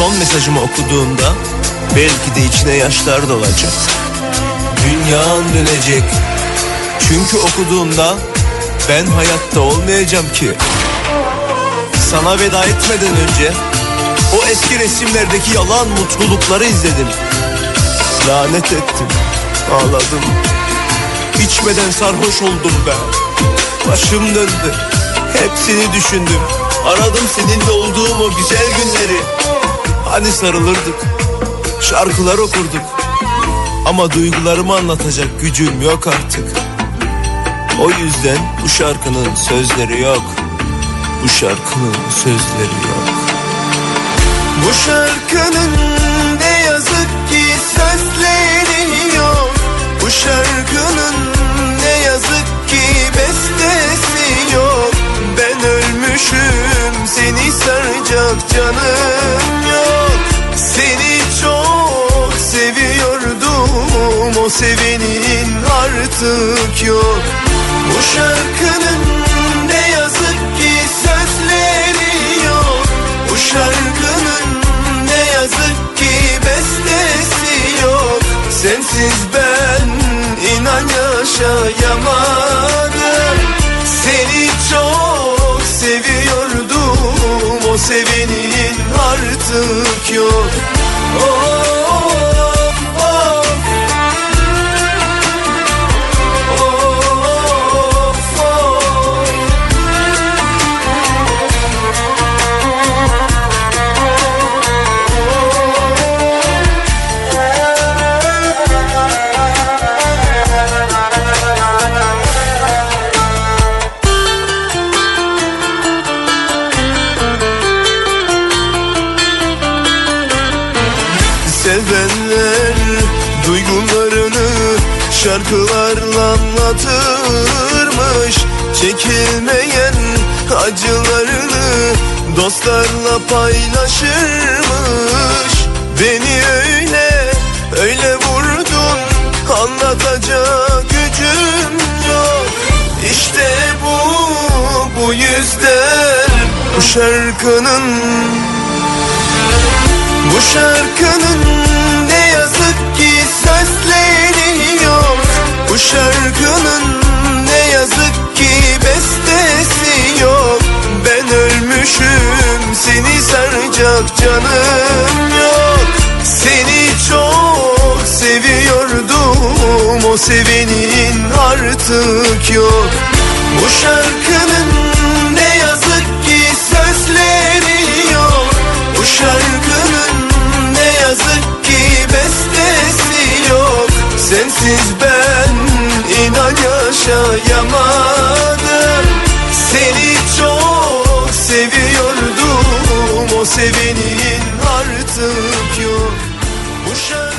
son mesajımı okuduğunda belki de içine yaşlar dolacak. Dünyan dönecek. Çünkü okuduğunda ben hayatta olmayacağım ki. Sana veda etmeden önce o eski resimlerdeki yalan mutlulukları izledim. Lanet ettim, ağladım. İçmeden sarhoş oldum ben. Başım döndü. Hepsini düşündüm. Aradım seninle olduğum o güzel günleri. Hani sarılırdık. Şarkılar okurduk. Ama duygularımı anlatacak gücüm yok artık. O yüzden bu şarkının sözleri yok. Bu şarkının sözleri yok. Bu şarkının ne yazık ki sözleri saracak canım yok. Seni çok seviyordum o sevenin artık yok. Bu şarkının ne yazık ki sözleri yok. Bu şarkının ne yazık ki bestesi yok. Sensiz ben inan yaşayamadım. Seni çok seviyordum o sevenin artık yok. Oh, Sevenler duygularını şarkılarla anlatırmış. Çekilmeyen acılarını dostlarla paylaşırmış. Beni öyle öyle vurdun anlatacak gücüm yok. İşte bu bu yüzden bu şarkının bu şarkının ne yazık ki sözleri yok Bu şarkının ne yazık ki bestesi yok. Ben ölmüşüm seni saracak canım yok. Seni çok seviyordum o sevenin artık yok yaşayamadım. Seni çok seviyordum. O sevenin artık yok. Bu şarkı